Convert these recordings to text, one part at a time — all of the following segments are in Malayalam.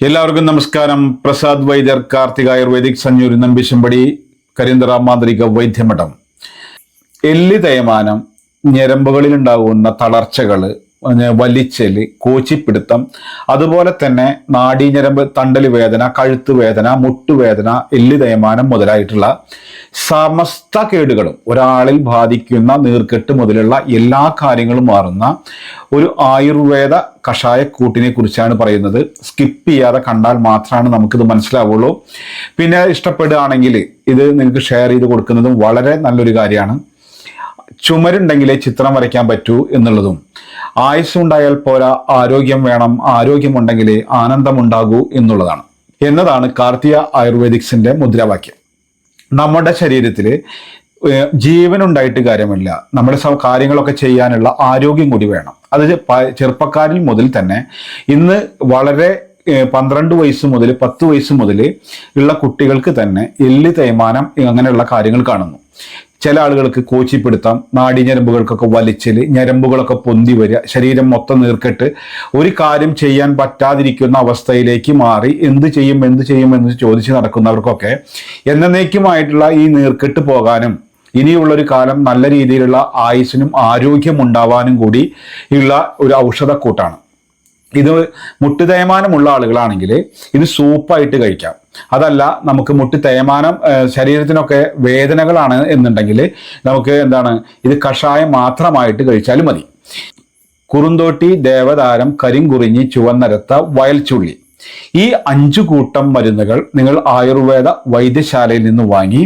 എല്ലാവർക്കും നമസ്കാരം. പ്രസാദ് വൈദ്യർ കാർത്തിക ആയുർവേദിക് സഞ്ജൂരി നമ്പിശമ്പടി കരിന്തറ മാന്ത്രിക വൈദ്യമഠം. എല്ല് ഞരമ്പുകളിൽ ഉണ്ടാകുന്ന തളർച്ചകൾ വലിച്ചൽ കോച്ചിപ്പിടുത്തം അതുപോലെ തന്നെ നാടീഞ്ഞരമ്പ് തണ്ടൽ വേദന കഴുത്ത് വേദന മുട്ടുവേദന എല്ല് തേയ്മാനം മുതലായിട്ടുള്ള സമസ്ത കേടുകളും ഒരാളിൽ ബാധിക്കുന്ന നീർക്കെട്ട് മുതലുള്ള എല്ലാ കാര്യങ്ങളും മാറുന്ന ഒരു ആയുർവേദ കഷായക്കൂട്ടിനെ കുറിച്ചാണ് പറയുന്നത്. സ്കിപ്പ് ചെയ്യാതെ കണ്ടാൽ മാത്രമാണ് നമുക്കിത് മനസ്സിലാവുള്ളൂ. പിന്നെ ഇഷ്ടപ്പെടുകയാണെങ്കിൽ ഇത് നിങ്ങൾക്ക് ഷെയർ ചെയ്ത് കൊടുക്കുന്നതും വളരെ നല്ലൊരു കാര്യമാണ്. ചുമരുണ്ടെങ്കിലേ ചിത്രം വരയ്ക്കാൻ പറ്റൂ എന്നുള്ളതും. ആയുസ്സുണ്ടായാൽ പോരാ ആരോഗ്യം വേണം ആരോഗ്യമുണ്ടെങ്കിലേ ആനന്ദമുണ്ടാകൂ എന്നുള്ളതാണ്. എന്നതാണ് കാർത്തിക ആയുർവേദിക്സിന്റെ മുദ്രാവാക്യം. നമ്മുടെ ശരീരത്തിൽ ജീവൻ ഉണ്ടായിട്ട് കാര്യമില്ല. നമ്മുടെ കാര്യങ്ങളൊക്കെ ചെയ്യാനുള്ള ആരോഗ്യം കൂടി വേണം. അത് ചെറുപ്പക്കാരിൽ മുതൽ തന്നെ ഇന്ന് വളരെ പന്ത്രണ്ട് വയസ്സ് മുതൽ പത്ത് വയസ്സ് മുതൽ ഉള്ള കുട്ടികൾക്ക് തന്നെ എല്ല് തേയ്മാനം അങ്ങനെയുള്ള കാര്യങ്ങൾ കാണുന്നു. ചില ആളുകൾക്ക് നാടി ഞരമ്പുകൾക്കൊക്കെ വലിച്ചൽ ഞരമ്പുകളൊക്കെ പൊന്തി വരിക ശരീരം മൊത്തം നീർക്കെട്ട്. ഒരു കാര്യം ചെയ്യാൻ പറ്റാതിരിക്കുന്ന അവസ്ഥയിലേക്ക് മാറി എന്ത് ചെയ്യും എന്ത് ചെയ്യും എന്ന് ചോദിച്ച് നടക്കുന്നവർക്കൊക്കെ എന്നേക്കുമായിട്ടുള്ള ഈ നീർക്കെട്ട് പോകാനും ഇനിയുള്ളൊരു കാലം നല്ല രീതിയിലുള്ള ആയുസ്സിനും ആരോഗ്യം ഉണ്ടാവാനും കൂടി ഉള്ള ഒരു ഔഷധക്കൂട്ടാണ്. ഇത് മുട്ട് തേയ്മാനമുള്ള ആളുകളാണെങ്കിൽ ഇത് സൂപ്പായിട്ട് കഴിക്കാം. അതല്ല നമുക്ക് മുട്ടി തേയ്മാനം ശരീരത്തിനൊക്കെ വേദനകളാണ് എന്നുണ്ടെങ്കിൽ നമുക്ക് എന്താണ് ഇത് കഷായം മാത്രമായിട്ട് കഴിച്ചാലും മതി. കുറുന്തോട്ടി ദേവതാരം കരിങ്കുറിഞ്ഞി ചുവന്നരത്ത വയൽച്ചുള്ളി. ഈ അഞ്ചു കൂട്ടം മരുന്നുകൾ നിങ്ങൾ ആയുർവേദ വൈദ്യശാലയിൽ നിന്ന് വാങ്ങി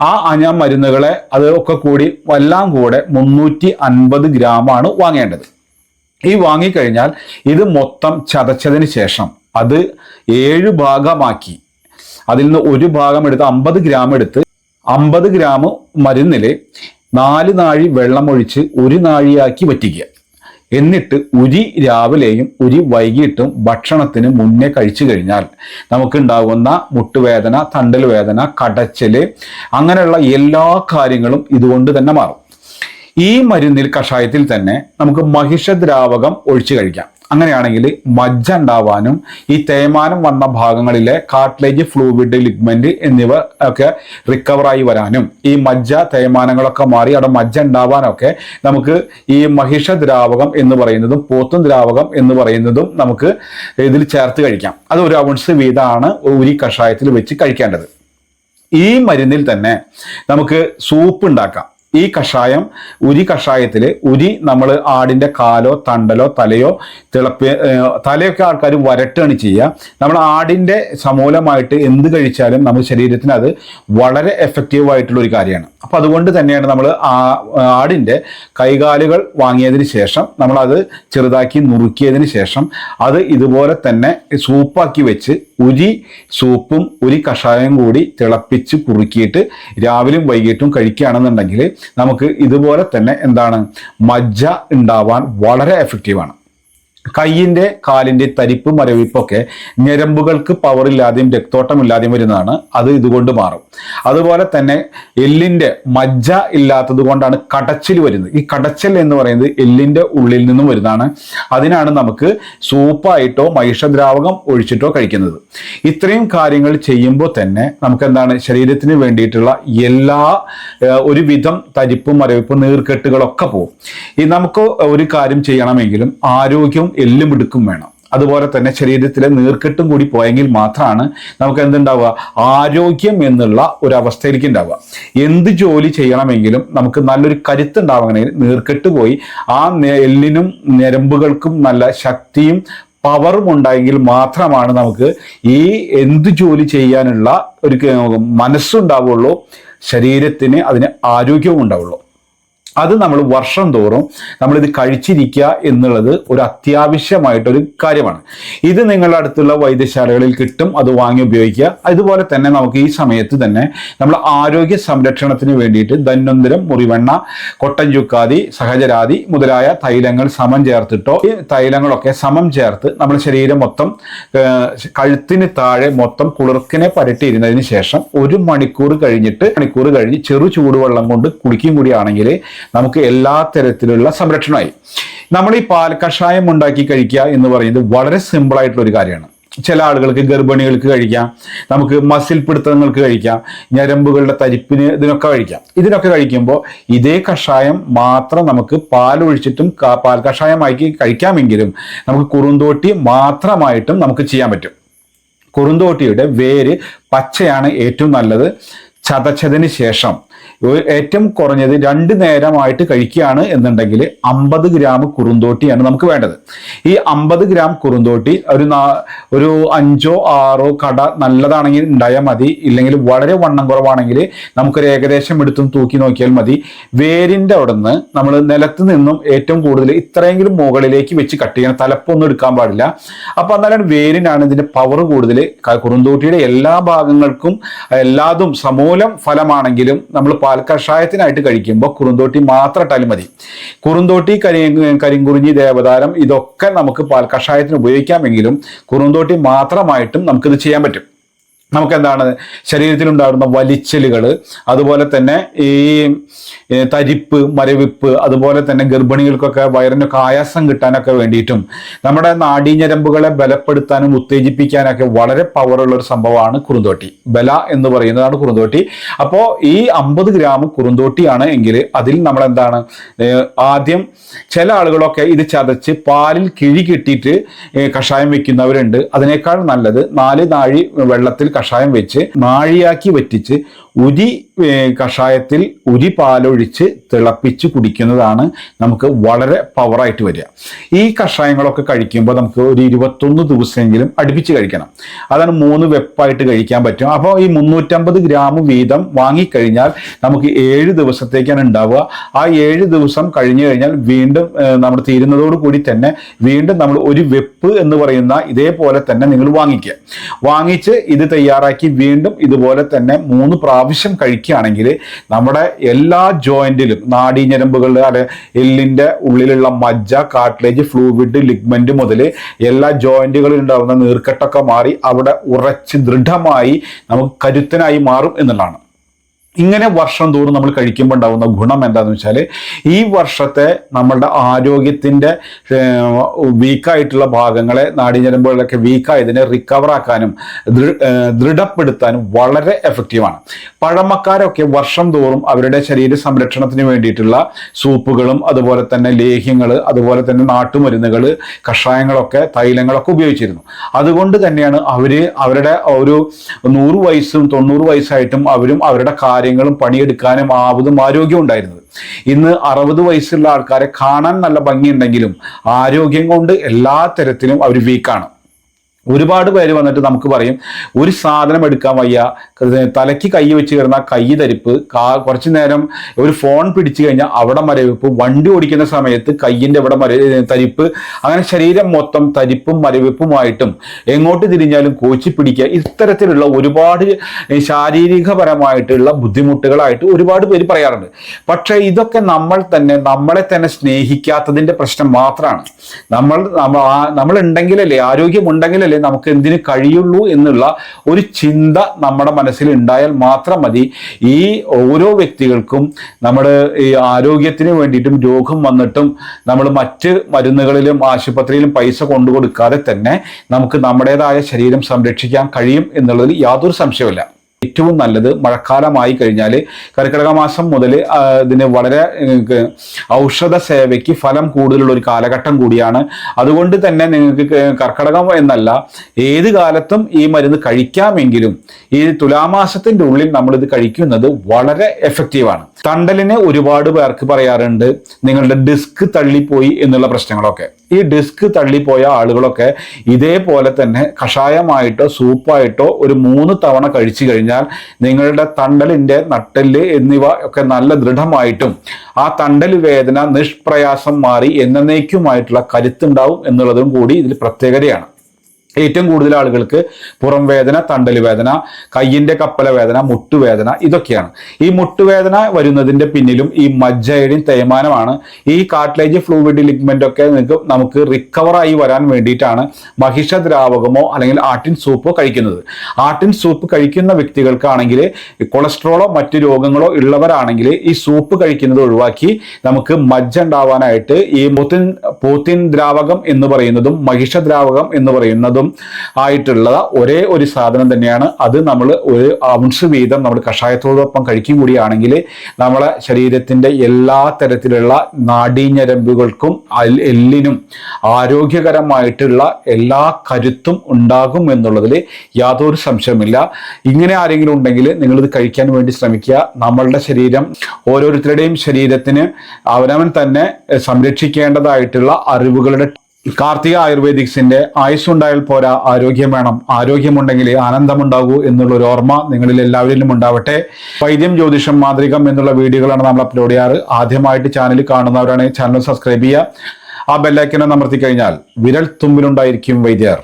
ആ അഞ്ഞ മരുന്നുകളെ അതൊക്കെ കൂടി എല്ലാം കൂടെ മുന്നൂറ്റി അൻപത് ഗ്രാമാണ് വാങ്ങേണ്ടത്. ഈ വാങ്ങിക്കഴിഞ്ഞാൽ ഇത് മൊത്തം ചതച്ചതിന് ശേഷം അത് ഏഴ് ഭാഗമാക്കി. അതിൽ നിന്ന് ഒരു ഭാഗം എടുത്ത് അമ്പത് ഗ്രാം എടുത്ത് അമ്പത് ഗ്രാം മരുന്നിൽ നാല് നാഴി വെള്ളമൊഴിച്ച് ഒരു നാഴിയാക്കി വറ്റിക്കുക. എന്നിട്ട് ഉരി രാവിലെയും ഉരി വൈകിട്ടും ഭക്ഷണത്തിന് മുന്നേ കഴിച്ചു കഴിഞ്ഞാൽ നമുക്കുണ്ടാകുന്ന മുട്ടുവേദന തണ്ടൽ വേദന കടച്ചൽ അങ്ങനെയുള്ള എല്ലാ കാര്യങ്ങളും ഇതുകൊണ്ട് തന്നെ മാറും. ഈ മരുന്നിൽ കഷായത്തിൽ തന്നെ നമുക്ക് മഹിഷദ്രാവകം ഒഴിച്ചു കഴിക്കാം. അങ്ങനെയാണെങ്കിൽ മജ്ജ ഉണ്ടാവാനും ഈ തേയ്മാനം വന്ന ഭാഗങ്ങളിലെ കാർട്ടിലേജ് ഫ്ലൂവിഡ് ലിഗ്മെന്റ് എന്നിവ ഒക്കെ റിക്കവറായി വരാനും ഈ മജ്ജ തേയ്മാനങ്ങളൊക്കെ മാറി അവിടെ മജ്ജ ഉണ്ടാവാനൊക്കെ നമുക്ക് ഈ മഹിഷ ദ്രാവകം എന്ന് പറയുന്നതും പോത്തും ദ്രാവകം എന്ന് പറയുന്നതും നമുക്ക് ഇതിൽ ചേർത്ത് കഴിക്കാം. അത് ഒരു ഔൺസ് വീതമാണ് ഒരു കഷായത്തിൽ വെച്ച് കഴിക്കേണ്ടത്. ഈ മരുന്നിൽ തന്നെ നമുക്ക് സൂപ്പ് ഉണ്ടാക്കാം. ഈ കഷായം ഉരി കഷായത്തിൽ ഉരി നമ്മൾ ആടിന്റെ കാലോ തണ്ടലോ തലയോ തിളപ്പി തലയൊക്കെ ആൾക്കാർ വരട്ടാണ് ചെയ്യുക നമ്മൾ ആടിന്റെ സമൂലമായിട്ട് എന്ത് കഴിച്ചാലും നമ്മുടെ ശരീരത്തിന് അത് വളരെ എഫക്റ്റീവ് ആയിട്ടുള്ള ഒരു കാര്യമാണ്. അപ്പോൾ അതുകൊണ്ട് തന്നെയാണ് നമ്മൾ ആ ആടിന്റെ കൈകാലുകൾ വാങ്ങിയതിന് ശേഷം നമ്മളത് ചെറുതാക്കി നുറുക്കിയതിന് ശേഷം അത് ഇതുപോലെ തന്നെ സൂപ്പാക്കി വെച്ച് ഉരി സൂപ്പും ഉരി കഷായം കൂടി തിളപ്പിച്ച് കുറുക്കിയിട്ട് രാവിലെയും വൈകിട്ടും കഴിക്കുകയാണെന്നുണ്ടെങ്കിൽ നമുക്ക് ഇതുപോലെ തന്നെ എന്താണ് മജ്ജ ഉണ്ടാവാൻ വളരെ എഫക്റ്റീവാണ് കയ്യിന്റെ കാലിന്റെ തരിപ്പ് മരവിപ്പൊക്കെ ഞരമ്പുകൾക്ക് പവറില്ലാതെയും രക്തോട്ടമില്ലാതെയും വരുന്നതാണ്. അത് ഇതുകൊണ്ട് മാറും. അതുപോലെ തന്നെ എല്ലിന്റെ മജ്ജ ഇല്ലാത്തത് കൊണ്ടാണ് കടച്ചിൽ വരുന്നത്. ഈ കടച്ചൽ എന്ന് പറയുന്നത് എല്ലിന്റെ ഉള്ളിൽ നിന്നും വരുന്നതാണ്. അതിനാണ് നമുക്ക് സൂപ്പായിട്ടോ മഹിഷദ്രാവകം ഒഴിച്ചിട്ടോ കഴിക്കുന്നത്. ഇത്രയും കാര്യങ്ങൾ ചെയ്യുമ്പോൾ തന്നെ നമുക്ക് എന്താണ് ശരീരത്തിന് വേണ്ടിയിട്ടുള്ള എല്ലാ ഒരുവിധം തരിപ്പും മരവിപ്പും നീർക്കെട്ടുകളൊക്കെ പോകും ഈ നമുക്ക് ഒരു കാര്യം ചെയ്യണമെങ്കിലും ആരോഗ്യവും എല്ലും എടുക്കും വേണം. അതുപോലെ തന്നെ ശരീരത്തിലെ നീർക്കെട്ടും കൂടി പോയെങ്കിൽ മാത്രമാണ് നമുക്ക് എന്തുണ്ടാവുക? ആരോഗ്യം എന്നുള്ള ഒരു ഉണ്ടാവുക. എന്ത് ജോലി ചെയ്യണമെങ്കിലും നമുക്ക് നല്ലൊരു കരുത്തുണ്ടാവണമെങ്കിൽ നീർക്കെട്ട് പോയി ആ എല്ലിനും ഞരമ്പുകൾക്കും നല്ല ശക്തിയും പവറും ഉണ്ടായെങ്കിൽ മാത്രമാണ് നമുക്ക് ഈ എന്ത് ജോലി ചെയ്യാനുള്ള ഒരു മനസ്സുണ്ടാവുള്ളൂ. ശരീരത്തിന് അതിന് ആരോഗ്യവും ഉണ്ടാവുള്ളൂ. അത് നമ്മൾ വർഷം തോറും നമ്മളിത് കഴിച്ചിരിക്കുക എന്നുള്ളത് ഒരു അത്യാവശ്യമായിട്ടൊരു കാര്യമാണ്. ഇത് നിങ്ങളുടെ അടുത്തുള്ള വൈദ്യശാലകളിൽ കിട്ടും അത് വാങ്ങി ഉപയോഗിക്കുക. അതുപോലെ തന്നെ നമുക്ക് ഈ സമയത്ത് തന്നെ നമ്മൾ ആരോഗ്യ സംരക്ഷണത്തിന് വേണ്ടിയിട്ട് ധന്വന്തരം മുറിവെണ്ണ കൊട്ടൻ ചുക്കാതി സഹജരാതി മുതലായ തൈലങ്ങൾ സമം ചേർത്തിട്ടോ ഈ തൈലങ്ങളൊക്കെ സമം ചേർത്ത് നമ്മുടെ ശരീരം മൊത്തം കഴുത്തിന് താഴെ മൊത്തം കുളിർക്കിനെ പരട്ടിയിരുന്നതിന് ശേഷം ഒരു മണിക്കൂർ കഴിഞ്ഞിട്ട് മണിക്കൂർ കഴിഞ്ഞ് ചെറു ചൂടുവെള്ളം കൊണ്ട് കുളിക്കും കൂടിയാണെങ്കിൽ നമുക്ക് എല്ലാ തരത്തിലുള്ള സംരക്ഷണമായി. നമ്മൾ ഈ പാൽ കഷായം ഉണ്ടാക്കി കഴിക്കുക എന്ന് പറയുന്നത് വളരെ സിമ്പിളായിട്ടുള്ള ഒരു കാര്യമാണ്. ചില ആളുകൾക്ക് ഗർഭിണികൾക്ക് കഴിക്കാം നമുക്ക് മസിൽ പിടുത്തങ്ങൾക്ക് കഴിക്കാം ഞരമ്പുകളുടെ തരിപ്പിന് ഇതിനൊക്കെ കഴിക്കാം. ഇതിനൊക്കെ കഴിക്കുമ്പോൾ ഇതേ കഷായം മാത്രം നമുക്ക് ക- പാൽ കഷായമാക്കി കഴിക്കാമെങ്കിലും നമുക്ക് കുറുന്തോട്ടി മാത്രമായിട്ടും നമുക്ക് ചെയ്യാൻ പറ്റും. കുറുന്തോട്ടിയുടെ വേര് പച്ചയാണ് ഏറ്റവും നല്ലത്. ചതച്ചതിന് ശേഷം ഏറ്റവും കുറഞ്ഞത് രണ്ട് നേരമായിട്ട് കഴിക്കുകയാണ് എന്നുണ്ടെങ്കിൽ അമ്പത് ഗ്രാം കുറുന്തോട്ടിയാണ് നമുക്ക് വേണ്ടത്. ഈ അമ്പത് ഗ്രാം കുറുന്തോട്ടി ഒരു ഒരു അഞ്ചോ ആറോ കട നല്ലതാണെങ്കിൽ ഉണ്ടായാൽ മതി. ഇല്ലെങ്കിൽ വളരെ വണ്ണം കുറവാണെങ്കിൽ നമുക്കൊരു ഏകദേശം എടുത്തും തൂക്കി നോക്കിയാൽ മതി. വേരിന്റെ അവിടെ നിന്ന് നമ്മൾ നിലത്ത് നിന്നും ഏറ്റവും കൂടുതൽ ഇത്രയെങ്കിലും മുകളിലേക്ക് വെച്ച് കട്ട് ചെയ്യണം. തലപ്പൊന്നും എടുക്കാൻ പാടില്ല. അപ്പോൾ എന്നാലാണ് വേരിനാണ് ഇതിന്റെ പവർ കൂടുതൽ. കുറുന്തോട്ടിയുടെ എല്ലാ ഭാഗങ്ങൾക്കും എല്ലാതും സമൂലം ഫലമാണെങ്കിലും നമ്മൾ പാൽ കഷായത്തിനായിട്ട് കഴിക്കുമ്പോൾ കുറുന്തോട്ടി മാത്രം ഇട്ടാലും മതി. കുറുന്തോട്ടി കരി കരിങ്കുറിഞ്ഞി ദേവതാരം ഇതൊക്കെ നമുക്ക് പാൽ കഷായത്തിന് ഉപയോഗിക്കാമെങ്കിലും കുറുന്തോട്ടി മാത്രമായിട്ടും നമുക്കിത് ചെയ്യാൻ പറ്റും. നമുക്ക് എന്താണ് ശരീരത്തിലുണ്ടാകുന്ന വലിച്ചലുകൾ അതുപോലെ തന്നെ ഈ തരിപ്പ് മരവിപ്പ് അതുപോലെ തന്നെ ഗർഭിണികൾക്കൊക്കെ വയറിനൊക്കെ ആയാസം കിട്ടാനൊക്കെ വേണ്ടിയിട്ടും നമ്മുടെ നാടീഞ്ഞരമ്പുകളെ ബലപ്പെടുത്താനും ഉത്തേജിപ്പിക്കാനൊക്കെ വളരെ പവറുള്ള ഒരു സംഭവമാണ് കുറുന്തോട്ടി. ബല എന്ന് പറയുന്നതാണ് കുറുന്തോട്ടി. അപ്പോൾ ഈ അമ്പത് ഗ്രാം കുറുന്തോട്ടിയാണ് എങ്കിൽ അതിൽ നമ്മളെന്താണ്? ആദ്യം ചില ആളുകളൊക്കെ ഇത് ചതച്ച് പാലിൽ കിഴി കെട്ടിയിട്ട് കഷായം വെക്കുന്നവരുണ്ട്. അതിനേക്കാൾ നല്ലത് നാല് നാഴി വെള്ളത്തിൽ കഷായം വെച്ച് നാഴിയാക്കി വറ്റിച്ച് ഉരി കഷായത്തിൽ ഉരി പാലൊഴിച്ച് തിളപ്പിച്ച് കുടിക്കുന്നതാണ് നമുക്ക് വളരെ പവറായിട്ട് വരിക. ഈ കഷായങ്ങളൊക്കെ കഴിക്കുമ്പോൾ നമുക്ക് ഒരു ഇരുപത്തൊന്ന് ദിവസമെങ്കിലും അടുപ്പിച്ച് കഴിക്കണം. അതാണ് മൂന്ന് വെപ്പായിട്ട് കഴിക്കാൻ പറ്റും. അപ്പോൾ ഈ മുന്നൂറ്റമ്പത് ഗ്രാം വീതം വാങ്ങിക്കഴിഞ്ഞാൽ നമുക്ക് ഏഴ് ദിവസത്തേക്കാണ് ഉണ്ടാവുക. ആ ഏഴ് ദിവസം കഴിഞ്ഞു കഴിഞ്ഞാൽ വീണ്ടും നമ്മൾ തീരുന്നതോട് കൂടി തന്നെ വീണ്ടും നമ്മൾ ഒരു വെപ്പ് എന്ന് പറയുന്ന ഇതേപോലെ തന്നെ നിങ്ങൾ വാങ്ങിക്കുക. വാങ്ങിച്ച് ഇത് തയ്യാറാക്കി വീണ്ടും ഇതുപോലെ തന്നെ മൂന്ന് പ്രാവശ്യം കഴിക്കുകയാണെങ്കിൽ നമ്മുടെ എല്ലാ ജോയിന്റിലും നാഡീഞ്ഞരമ്പുകളുടെ അല്ലെ എല്ലിന്റെ ഉള്ളിലുള്ള മജ്ജ കാട്ട്ലേജ് ഫ്ലൂവിഡ് ലിഗ്മെന്റ് മുതൽ എല്ലാ ജോയിന്റുകളിൽ ഉണ്ടാകുന്ന നീർക്കെട്ടൊക്കെ മാറി അവിടെ ഉറച്ച് ദൃഢമായി നമുക്ക് കരുത്തനായി മാറും എന്നുള്ളതാണ്. ഇങ്ങനെ വർഷം തോറും നമ്മൾ കഴിക്കുമ്പോൾ ഉണ്ടാകുന്ന ഗുണം എന്താണെന്ന് വെച്ചാൽ ഈ വർഷത്തെ നമ്മളുടെ ആരോഗ്യത്തിന്റെ വീക്കായിട്ടുള്ള ഭാഗങ്ങളെ നാടിഞ്ഞരമ്പുകളിലൊക്കെ വീക്കായതിനെ റിക്കവറാക്കാനും ദൃഢപ്പെടുത്താനും വളരെ എഫക്റ്റീവാണ് പഴമക്കാരൊക്കെ വർഷം തോറും അവരുടെ ശരീര സംരക്ഷണത്തിന് വേണ്ടിയിട്ടുള്ള സൂപ്പുകളും അതുപോലെ തന്നെ ലേഹ്യങ്ങൾ അതുപോലെ തന്നെ നാട്ടുമരുന്നുകൾ കഷായങ്ങളൊക്കെ തൈലങ്ങളൊക്കെ ഉപയോഗിച്ചിരുന്നു. അതുകൊണ്ട് തന്നെയാണ് അവർ അവരുടെ ഒരു നൂറ് വയസ്സും തൊണ്ണൂറ് വയസ്സായിട്ടും അവരും അവരുടെ കാര്യങ്ങളും പണിയെടുക്കാനും ആവതും ആരോഗ്യം ഉണ്ടായിരുന്നത്. ഇന്ന് അറുപത് വയസ്സുള്ള ആൾക്കാരെ കാണാൻ നല്ല ഭംഗിയുണ്ടെങ്കിലും ആരോഗ്യം കൊണ്ട് എല്ലാ തരത്തിലും അവർ വീക്കാണ്. ഒരുപാട് പേര് വന്നിട്ട് നമുക്ക് പറയും ഒരു സാധനം എടുക്കാൻ വയ്യ. തലയ്ക്ക് കൈ വെച്ച് കയറുന്ന കൈ തരിപ്പ് കാ കുറച്ചു നേരം ഒരു ഫോൺ പിടിച്ചു കഴിഞ്ഞാൽ അവിടെ മരവിപ്പ് വണ്ടി ഓടിക്കുന്ന സമയത്ത് കയ്യിന്റെ ഇവിടെ മര തരിപ്പ്. അങ്ങനെ ശരീരം മൊത്തം തരിപ്പും മരവിപ്പുമായിട്ടും എങ്ങോട്ട് തിരിഞ്ഞാലും കോച്ചി പിടിക്കുക. ഇത്തരത്തിലുള്ള ഒരുപാട് ശാരീരികപരമായിട്ടുള്ള ബുദ്ധിമുട്ടുകളായിട്ട് ഒരുപാട് പേര് പറയാറുണ്ട്. പക്ഷേ ഇതൊക്കെ നമ്മൾ തന്നെ നമ്മളെ തന്നെ സ്നേഹിക്കാത്തതിന്റെ പ്രശ്നം മാത്രമാണ് നമ്മൾ ആരോഗ്യമുണ്ടെങ്കിലല്ലേ നമ്മൾ ഉണ്ടെങ്കിലല്ലേ ആരോഗ്യം ഉണ്ടെങ്കിലല്ലേ നമുക്ക് എന്തിനു കഴിയുള്ളൂ എന്നുള്ള ഒരു ചിന്ത നമ്മുടെ മനസ്സിൽ ഉണ്ടായാൽ മാത്രം മതി. ഈ ഓരോ വ്യക്തികൾക്കും നമ്മുടെ ഈ ആരോഗ്യത്തിന് വേണ്ടിയിട്ടും രോഗം വന്നിട്ടും നമ്മൾ മറ്റ് മരുന്നുകളിലും ആശുപത്രിയിലും പൈസ കൊണ്ടു കൊടുക്കാതെ തന്നെ നമുക്ക് നമ്മുടേതായ ശരീരം സംരക്ഷിക്കാൻ കഴിയും എന്നുള്ളതിൽ യാതൊരു സംശയമില്ല ഏറ്റവും നല്ലത് മഴക്കാലമായി കഴിഞ്ഞാൽ കർക്കിടക മാസം മുതൽ ഇതിന് വളരെ ഔഷധ സേവയ്ക്ക് ഫലം കൂടുതലുള്ള ഒരു കാലഘട്ടം കൂടിയാണ്. അതുകൊണ്ട് തന്നെ നിങ്ങൾക്ക് കർക്കിടകം എന്നല്ല ഏത് കാലത്തും ഈ മരുന്ന് കഴിക്കാമെങ്കിലും ഈ തുലാമാസത്തിന്റെ ഉള്ളിൽ നമ്മളിത് കഴിക്കുന്നത് വളരെ എഫക്റ്റീവാണ് തണ്ടലിന് ഒരുപാട് പേർക്ക് പറയാറുണ്ട് നിങ്ങളുടെ ഡിസ്ക് തള്ളിപ്പോയി എന്നുള്ള പ്രശ്നങ്ങളൊക്കെ. ഈ ഡിസ്ക് തള്ളിപ്പോയ ആളുകളൊക്കെ ഇതേപോലെ തന്നെ കഷായമായിട്ടോ സൂപ്പായിട്ടോ ഒരു മൂന്ന് തവണ കഴിച്ചു കഴിഞ്ഞാൽ നിങ്ങളുടെ തണ്ടലിന്റെ നട്ടെല്ല് എന്നിവ ഒക്കെ നല്ല ദൃഢമായിട്ടും ആ തണ്ടൽ വേദന നിഷ്പ്രയാസം മാറി എന്നേക്കുമായിട്ടുള്ള കരുത്തുണ്ടാവും എന്നുള്ളതും കൂടി ഇതിൽ പ്രത്യേകതയാണ്. ഏറ്റവും കൂടുതൽ ആളുകൾക്ക് പുറം വേദന തണ്ടൽ വേദന കയ്യിന്റെ കപ്പല വേദന മുട്ടുവേദന ഇതൊക്കെയാണ്. ഈ മുട്ടുവേദന വരുന്നതിന്റെ പിന്നിലും ഈ മജ്ജയുടെയും തേയ്മാനമാണ്. ഈ കാട്ട്ലേജ് ഫ്ലൂവിഡ് ലിഗ്മെന്റ് ഒക്കെ നിങ്ങൾക്ക് നമുക്ക് റിക്കവറായി വരാൻ വേണ്ടിയിട്ടാണ് മഹിഷ ദ്രാവകമോ അല്ലെങ്കിൽ ആട്ടിൻ സൂപ്പോ കഴിക്കുന്നത്. ആട്ടിൻ സൂപ്പ് കഴിക്കുന്ന വ്യക്തികൾക്കാണെങ്കിൽ കൊളസ്ട്രോളോ മറ്റു രോഗങ്ങളോ ഉള്ളവരാണെങ്കിൽ ഈ സൂപ്പ് കഴിക്കുന്നത് ഒഴിവാക്കി നമുക്ക് മജ്ജ ഉണ്ടാവാനായിട്ട് ഈ പോത്തിൻ പോത്തിൻ ദ്രാവകം എന്ന് പറയുന്നതും മഹിഷ ദ്രാവകം എന്ന് പറയുന്നതും ഗുണങ്ങളും ആയിട്ടുള്ള ഒരേ ഒരു സാധനം തന്നെയാണ്. അത് നമ്മൾ ഒരു ഔൺസ് വീതം നമ്മൾ കഷായത്തോടൊപ്പം കഴിക്കും കൂടിയാണെങ്കിൽ നമ്മളെ ശരീരത്തിന്റെ എല്ലാ തരത്തിലുള്ള നാടീഞ്ഞരമ്പുകൾക്കും എല്ലിനും ആരോഗ്യകരമായിട്ടുള്ള എല്ലാ കരുത്തും ഉണ്ടാകും എന്നുള്ളതിൽ യാതൊരു സംശയമില്ല ഇങ്ങനെ ആരെങ്കിലും ഉണ്ടെങ്കിൽ നിങ്ങളിത് കഴിക്കാൻ വേണ്ടി ശ്രമിക്കുക. നമ്മളുടെ ശരീരം ഓരോരുത്തരുടെയും ശരീരത്തിന് അവനവൻ തന്നെ സംരക്ഷിക്കേണ്ടതായിട്ടുള്ള അറിവുകളുടെ കാർത്തിക ആയുർവേദിക്സിന്റെ ആയുസ്സുണ്ടായാൽ പോരാ ആരോഗ്യം വേണം. ആരോഗ്യമുണ്ടെങ്കിൽ ആനന്ദമുണ്ടാകൂ എന്നുള്ള ഒരു ഓർമ്മ നിങ്ങളിൽ എല്ലാവരിലും ഉണ്ടാവട്ടെ. വൈദ്യം ജ്യോതിഷം മാന്ത്രികം എന്നുള്ള വീഡിയോകളാണ് നമ്മൾ അപ്ലോഡ് ചെയ്യാറ്. ആദ്യമായിട്ട് ചാനൽ കാണുന്നവരാണെങ്കിൽ ചാനൽ സബ്സ്ക്രൈബ് ചെയ്യുക. ആ ബെല്ലൈക്കനെ അമർത്തി കഴിഞ്ഞാൽ വിരൽ തുമ്പിലുണ്ടായിരിക്കും വൈദ്യർ.